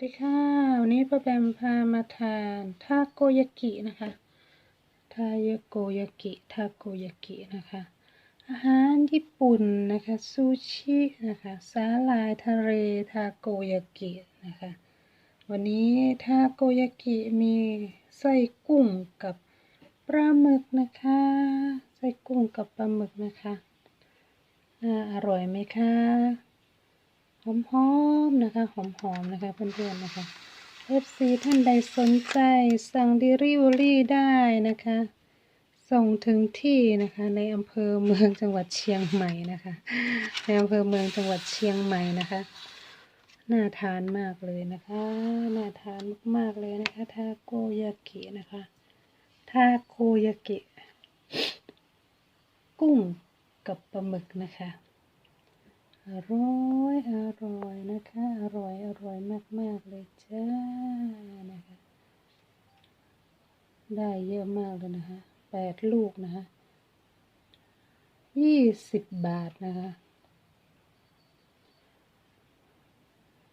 สวัสดีค่ะ วันนี้ป้าแบมพามาทานทาโกยากินะคะทายโกยากิทาโกยากินะคะ อาหารญี่ปุ่นนะคะซูชินะคะสาหร่ายทะเลทาโกยากินะคะ วันนี้ทาโกยากิมีไส้กุ้งกับปลาหมึกนะคะไส้กุ้งกับปลาหมึกนะคะอร่อยไหมคะ อมๆนะคะหอมๆนะคะเพื่อนๆนะคะ FC ท่านใดสนใจสั่ง Delivery ได้นะคะ ส่งถึงที่นะคะในอำเภอเมืองจังหวัดเชียงใหม่นะคะ ในอำเภอเมืองจังหวัดเชียงใหม่นะคะน่าทานมากเลยนะคะน่าทานมากๆเลยนะคะทาโกยากินะคะทาโกยากิ กุ้งกับปลาหมึกนะคะ อร่อยอร่อยนะคะ อร่อยอร่อยมาก ๆ เลยจ้านะคะ ได้เยอะมากเลยนะคะแปดลูกนะคะยี่สิบบาทนะคะ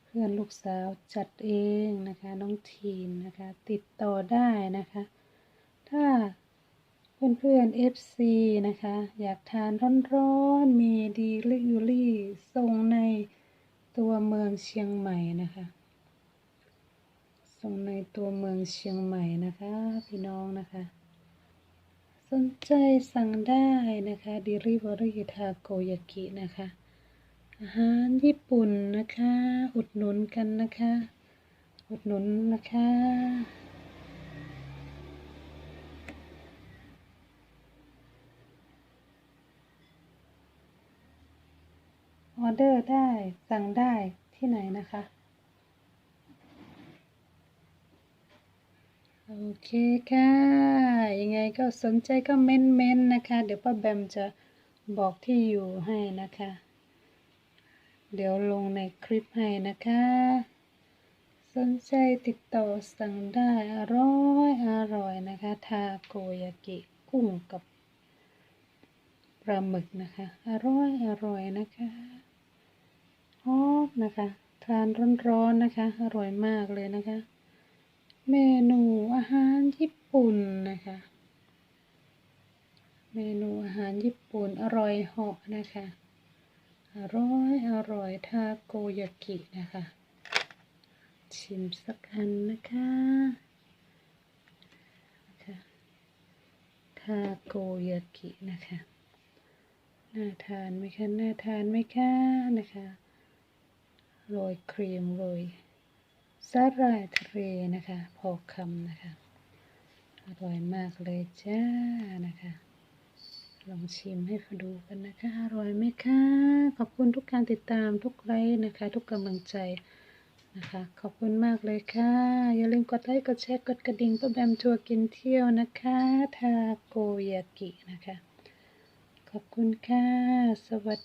เพื่อนลูกสาวจัดเองนะคะ น้องทีนนะคะ ติดต่อได้นะคะ ถ้า เพื่อนเพื่อนๆ FC นะคะ อยากทานร้อนๆ มีดีลิยูรี่ส่งในตัวเมืองเชียงใหม่นะคะ ส่งในตัวเมืองเชียงใหม่นะคะ พี่น้องนะคะ สนใจสั่งได้นะคะ Delivery ทาโกยากินะคะ อาหารญี่ปุ่นนะคะ อุดหนุนกันนะคะ อุดหนุนนะคะ ออเดอร์ได้สั่งได้ที่ไหนนะคะ โอเคค่ะ ยังไงก็สนใจก็เม้นเม้นนะคะ เดี๋ยวป้าแบมจะบอกที่อยู่ให้นะคะ เดี๋ยวลงในคลิปให้นะคะ สนใจติดต่อสั่งได้อร่อยอร่อยนะคะทาโกยากิกุ้งกับปลาหมึกนะคะ อร่อยอร่อยนะคะ นะคะ ทานร้อนๆนะคะ อร่อยมากเลยนะคะ เมนูอาหารญี่ปุ่นนะคะ เมนูอาหารญี่ปุ่นอร่อยเหาะนะคะ อร่อยอร่อยทาโกยากินะคะ ชิมสักอันนะคะนะคะทาโกยากินะคะ น่าทานไหมคะ น่าทานไหมคะ นะคะ โรยครีมโรยสาหร่ายทะเลนะคะ พอคำนะคะ อร่อยมากเลยจ้านะคะ ลองชิมให้ดูกันนะคะ อร่อยไหมคะ ขอบคุณทุกการติดตามทุกไลค์นะคะ ทุกกำลังใจนะคะ ขอบคุณมากเลยค่ะ อย่าลืมกดไลค์กดแชร์กดกระดิ่งเพื่อแบมทัวร์กินเที่ยวนะคะ ทาโกยากินะคะ ขอบคุณค่ะ สวัส